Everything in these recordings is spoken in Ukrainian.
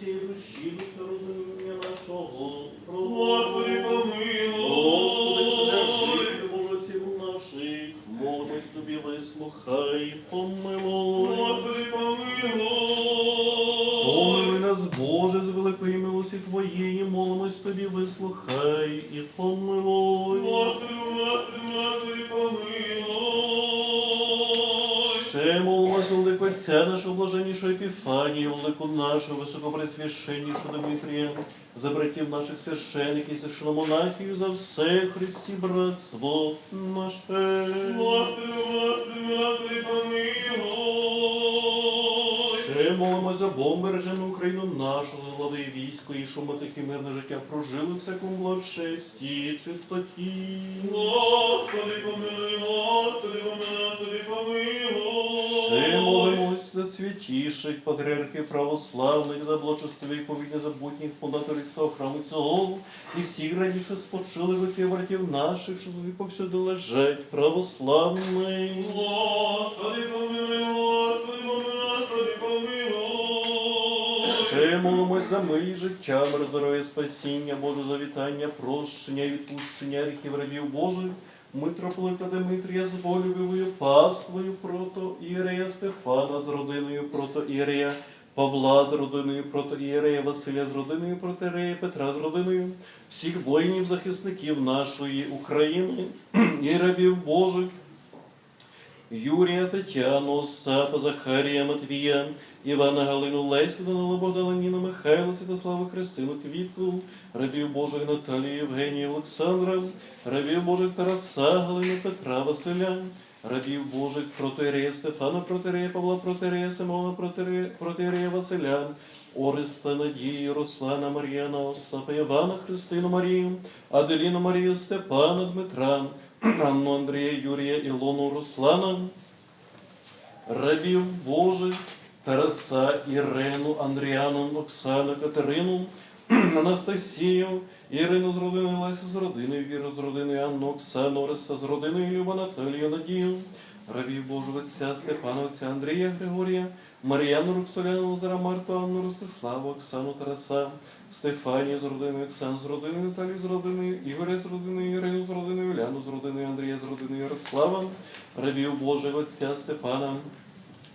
всієї душі, духа розуміння нашого. Господи, Господи, помилуй. молодців наших, молимось тобі, вислухай, помилуй. Господи, помилуй. Помилуй нас, Боже, з великої милості Твоєї, молимось тобі, вислухай і помилуй. Господи, Господи, Господи, помилуй. Ще молимось, велико Отця нашого Епіфанію, велику нашу, високопресвященнішу Дмитрія, за братів наших священиків, священомонахів, за все Христі братство наше. Господи, Господи, помилуй. Ще молимось за Богом Україну нашу, за влади і військо, і щоб ми таке мирне життя прожили всякому благочесті і чистоті. Господи, помилуй, Господи, Господи, Ще помилуй. молимось за святіших патріархів православних, за благочестиві повідь незабутніх фундаторів свого храму цього, і всіх раніше спочили лиці братів наших, що тобі повсюди лежать православний. Господи, помилуй, Господи, Господи, помилуй. Ще молимось за милі життя, здоров'я, спасіння, Боже, завітання, прощення і відпущення гріхів рабів Божих, митрополита Димитрія з волюбивою паствою прото Ірея Стефана з родиною прото Ірея, Павла з родиною прото Ірея, Василя з родиною прото Ірея, Петра з родиною, всіх воїнів, захисників нашої України і рабів Божих, Юрія, Тетяну, Остапа, Захарія, Матвія, Івана Галину, Лесю, Данила, Богдана, Ніна, Михайла, Святославу, Христину, Квітку, рабів Божих Наталію, Євгенію, Олександра, рабів Божих Тараса, Галину, Петра, Василя, рабів Божих Протирея, Стефана, Протирея, Павла, Протирея, Симона, Протирея, Протирея, Василя, Ориста, Надію, Руслана, Мар'яна, Осапа, Івана, Христину, Марію, Аделіну, Марію, Степана, Дмитра, Анну, Андрія, Юрія, Ілону, Руслана, рабів Божих, Тараса, Ірину, Андріану, Оксану, Катерину, Анастасію, Ірину з родиною, Лесю з родиною, Віру з родиною, Анну, Оксану, Ориса з родиною, Юба, Наталію, Надію, рабів Божого Отця, Степана, Отця Андрія, Григорія, Мар'яну, Роксоляну, Лазара, Марту, Анну, Ростиславу, Оксану, Тараса, Стефанію з родиною, Оксану з родиною, Наталію з родиною, Ігоря з родиною, Ірину з родиною, Уляну з родиною, Андрія з родиною, Ярослава, рабів Божого Отця, Степана,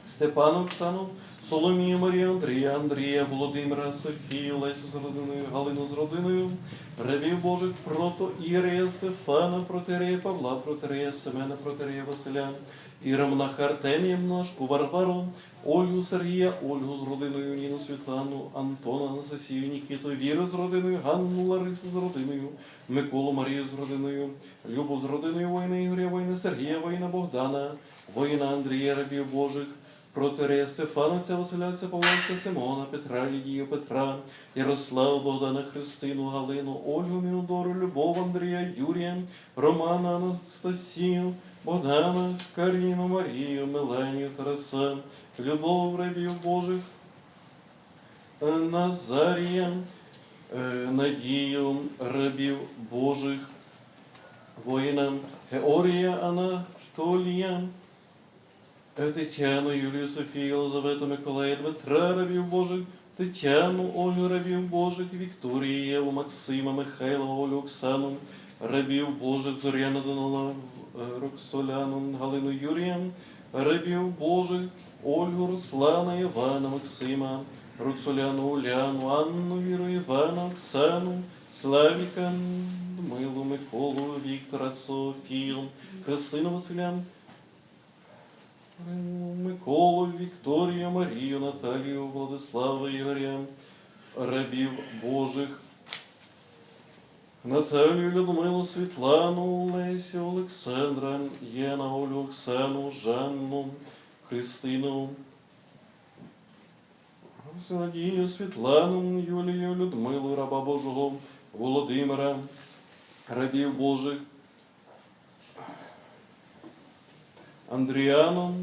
Степана, Оксану, Соломію, Марію, Андрія, Андрія, Володимира, Софію, Лесю з родиною, Галину з родиною, рабів Божих прото Ірія, Стефана, Протерея, Павла, Протерея, Семена, Протерея, Василя, Ірамнаха Артемія, Множку, Варвару, Ольгу, Сергія, Ольгу з родиною, Ніну, Світлану, Антона, Анастасію, Нікіту, Віру з родиною, Ганну, Ларису з родиною, Миколу, Марію з родиною, Любов з родиною, воїна Ігоря, воїна Сергія, воїна Богдана, воїна Андрія, рабів Божих, Протерея Стефановця, Василяця, Павловця, Симона, Петра, Лідію, Петра, Ярослава, Богдана, Христину, Галину, Ольгу, Мінодору, Любов, Андрія, Юрія, Романа, Анастасію, Богдана, Каріну, Марію, Меленію, Тараса, Любов, рабів Божих, е, Назарія, е, Надію, рабів Божих, воїна Георгія, Анатолія, Тетяну, Юлію, Софію, Єлизавету, Миколая, Дмитра, рабів Божих, Тетяну, Олю, рабів Божих, Вікторію, Максима, Михайла, Олю, Оксану, рабів Божих, Зоряна, Данила, е, Роксоляну, Галину, Юрія, рабів Божих, Ольгу, Руслана, Івана, Максима, Роксоляну, Уляну, Анну, Віру, Івана, Оксану, Славіка, Милу, Миколу, Віктора, Софію, Христину, Василя, Миколу, Вікторію, Марію, Наталію, Владислава, Ігоря, рабів Божих, Наталію, Людмилу, Світлану, Лесю, Олександра, Єна, Олю, Оксану, Жанну, Христину, Надію, Світлану, Юлію, Людмилу, раба Божого, Володимира, рабів Божих, Андріану,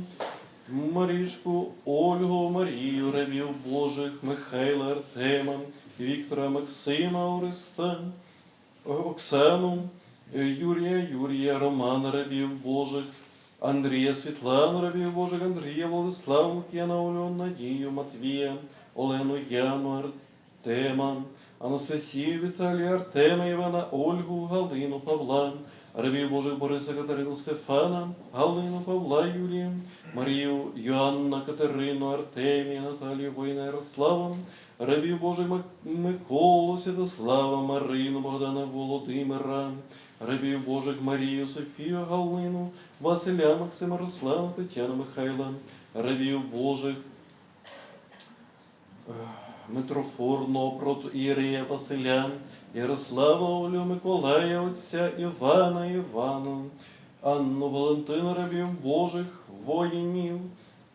Марішку, Ольгу, Марію, рабів Божих, Михайла, Артема, Віктора, Максима, Ориста, Оксану, Юрія, Юрія, Романа, рабів Божих, Андрія, Світлану, рабів Божих, Андрія, Владиславу, Лук'яна, Олю, Надію, Матвія, Олену, Яну, Ар- Артема, Анастасію, Віталія, Артема, Івана, Ольгу, Галину, Павла, рабів Божих Бориса, Катерину, Стефана, Галину, Павла, Юлію, Марію, Йоанна, Катерину, Артемія, Наталію, Воїна, Ярослава, рабів Божих Мик- Миколу, Святослава, Марину, Богдана, Володимира, рабів Божих Марію, Софію, Галину, Василя, Максима, Руслана, Тетяну, Михайла, рабів Божих е, Митрофорного протоірея Василя, Ярослава, Олю, Миколая, Отця Івана, Івана, Анну Валентина, рабів Божих, воїнів,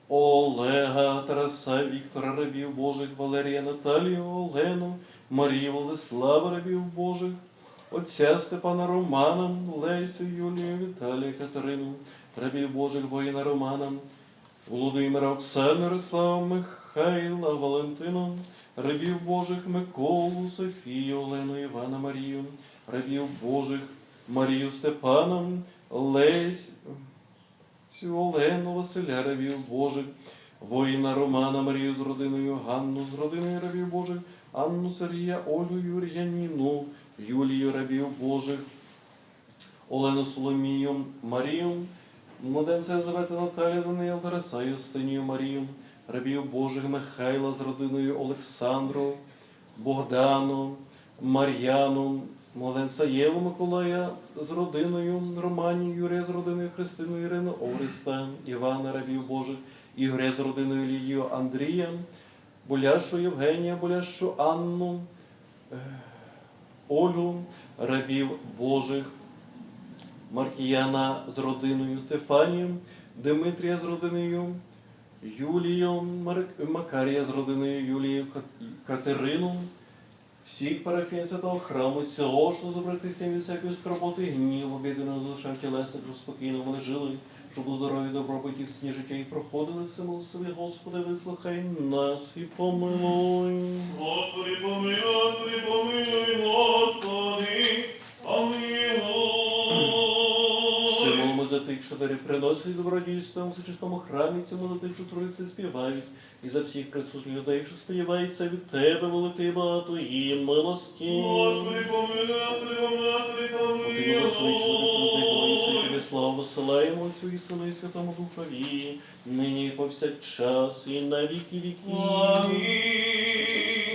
Олега, Тараса, Віктора, рабів Божих, Валерія, Наталію, Олену, Марію, Владислава, рабів Божих, Отця Степана Романа, Лесю, Юлію, Віталія, Катерину, рабів Божих, воїна Романа, Володимира, Оксану, Ярослава, Михайла, Валентина, рабів Божих Миколу, Софію, Олену, Івана, Марію, рабів Божих Марію Степана, Лесь, Олену, Василя, рабів Божих, воїна Романа, Марію з родиною, Ганну з родиною рабів Божих, Анну Сергія, Олю, Юрія, Ніну, Юлію рабів Божих, Олену Соломію, Марію, Младенця Єлизавета Наталія, Даниїл, Тараса, Юстинію, Марію, рабів Божих Михайла з родиною Олександру, Богдану, Мар'яну, Младенця Єву Миколая з родиною Романі, Юрія з родиною Христину, Ірину, Ориста, Івана, рабів Божих, Ігоря з родиною Лію, Андрія, Боляшу Євгенія, Боляшу Анну, е, Олю, рабів Божих, Маркіяна з родиною Стефанію, Димитрія з родиною Юлію, Макарія з родиною Кат- Катерину, всіх парафін святого храму цього, що забратися від всякої скорботи, і гніву, біди не залишав тілеса, щоб спокійно вони жили, щоб у здоров'ї добробуті всі життя їх проходили, все милосові, Господи, вислухай нас і помилуй. Господи, помилуй, помилуй, тих, приносять добродійство у всечистому храмі, цьому за тих, що троїці співають, і за всіх присутніх людей, що сподіваються від тебе, багато і милості. Господи, помилуй, славу посилаємо Отцю і Сину і Святому Духові, нині повсякчас, і на віки віків. Амінь.